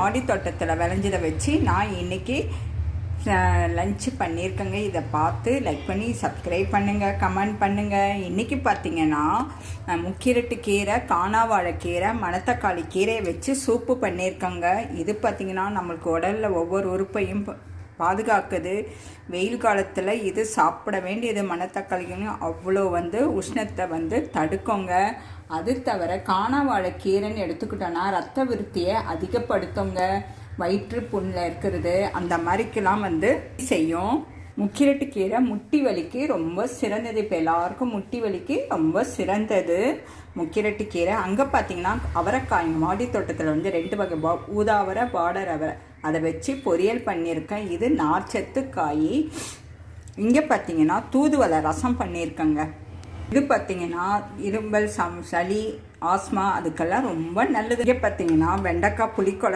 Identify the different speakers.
Speaker 1: மாடி தோட்டத்தில் விளைஞ்சதை வச்சு நான் இன்னைக்கு லஞ்சு பண்ணியிருக்கேங்க. இதை பார்த்து லைக் பண்ணி சப்ஸ்கிரைப் பண்ணுங்கள் கமெண்ட் பண்ணுங்கள் இன்றைக்கி பார்த்தீங்கன்னா அஹ், முக்கிரட்டு கீரை மணத்தக்காளி கீரையை வச்சு சூப்பு பண்ணியிருக்கேங்க. இது பார்த்திங்கன்னா நம்மளுக்கு உடலில் ஒவ்வொரு உறுப்பையும் ப- பாதுகாக்குது. வெயில் காலத்தில் இது சாப்பிட வேண்டியது மணத்தக்காளிங்க அவ்வளோ வந்து உஷ்ணத்தை வந்து தடுக்குங்க. அது தவிர காணாவாழ கீரைன்னு எடுத்துக்கிட்டோன்னா ரத்த விருத்தியை அதிகப்படுத்துங்க வயிற்று புண்ணில் இருக்கிறது. அந்த மாதிரிக்கெல்லாம் வந்து செய்யும்? முக்கிரட்டு கீரை முட்டி வலிக்கு ரொம்ப சிறந்தது. இப்போ எல்லாருக்கும் முட்டி வலிக்கு ரொம்ப சிறந்தது. முக்கிரட்டு கீரை. அங்கே பார்த்தீங்கன்னா அவரைக்காய் மாடி தோட்டத்தில் வந்து ரெண்டு வகை பா ஊதாவரை பார்டர் அவரை அதை வச்சு பொரியல் பண்ணியிருக்கேன். இது நார்ச்சத்து காய் இங்கே பார்த்தீங்கன்னா தூதுவளை ரசம் பண்ணியிருக்கேங்க. இது பார்த்தீங்கன்னா இரும்பல் சம் சளி ஆஸ்மா அதுக்கெல்லாம் ரொம்ப நல்லது. இங்கே பார்த்தீங்கன்னா வெண்டைக்காய் புளிக்குழம்பு